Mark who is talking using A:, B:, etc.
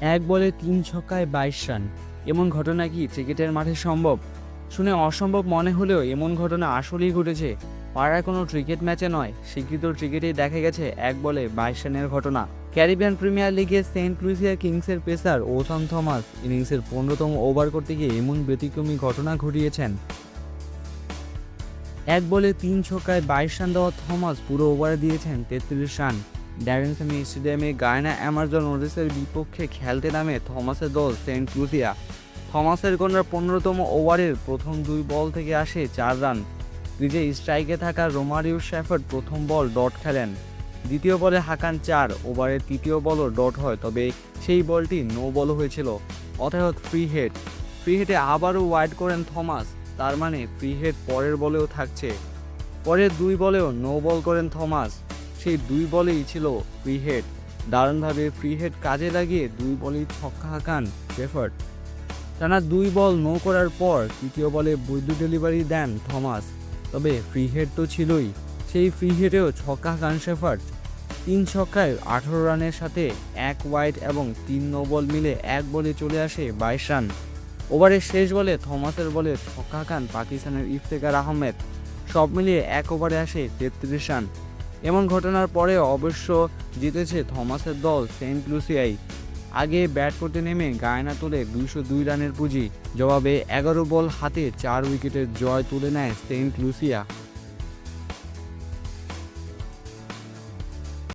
A: এক বলে তিন ছক্কায় বাইশ রান। এমন ঘটনা কি ক্রিকেটের মাঠে সম্ভব? শুনে অসম্ভব মনে হলেও এমন ঘটনা আসলেই ঘটেছে। পাড়ার কোনো ক্রিকেট ম্যাচে নয়, স্বীকৃত ক্রিকেটেই দেখা গেছে এক বলে বাইশ রানের ঘটনা। ক্যারিবিয়ান প্রিমিয়ার লিগে সেন্ট লুইসিয়া কিংসের পেসার ওসান থমাস ইনিংসের পনেরোতম ওভার করতে গিয়ে এমন ব্যতিক্রমী ঘটনা ঘটিয়েছেন। এক বলে তিন ছক্কায় বাইশ রান দেওয়া থমাস পুরো ওভারে দিয়েছেন তেত্রিশ রান। ড্যারেনসামি স্টেডিয়ামে গায়না অ্যামাজন ওডিসের বিপক্ষে খেলতে নামে থমাসের দল সেন্ট লুসিয়া। থমাসের কন্যার পনেরোতম ওভারের প্রথম দুই বল থেকে আসে চার রান। ক্রিজে স্ট্রাইকে থাকা রোমারিও শেফার্ড প্রথম বল ডট খেলেন। দ্বিতীয় বলে হাকান চার, ওভারের তৃতীয় বলও ডট হয়, তবে সেই বলটি নো বল হয়েছিল। অর্থাৎ ফ্রি হেড ফ্রি হেডে আবারও ওয়াইড করেন থমাস, তার মানে ফ্রি হেড পরের বলেও থাকছে। পরের দুই বলেও নো বল করেন থমাস। সেই দুই বলেই ছিল ফ্রি হেড দারুণভাবে ফ্রি হেড কাজে লাগিয়ে দুই বলেই ছক্কা হাঁকান শেফার্ড টানা দুই বল নো করার পর তৃতীয় বলে বৈদ্য ডেলিভারি দেন থমাস তবে ফ্রি হেড তো ছিলই, সেই ফ্রি হেডেও ছক্কা হাঁকান শেফার্ড তিন ছক্কায় আঠারো রানের সাথে এক ওয়াইড এবং তিন নো বল মিলে এক বলে চলে আসে বাইশ রান। ওভারের শেষ বলে থমাসের বলে ছক্কা খান পাকিস্তানের ইফতেকার আহমেদ। সব মিলিয়ে এক ওভারে আসে তেত্রিশ রান। এমন ঘটনার পরে অবশ্য জিতেছে থমাসের দল সেন্ট লুসিয়াই। আগে ব্যাট করতে নেমে গায়না তোলে দুইশো দুই রানের পুঁজি, জবাবে এগারো বল হাতে চার উইকেটের জয় তুলে নেয় সেন্ট লুসিয়া।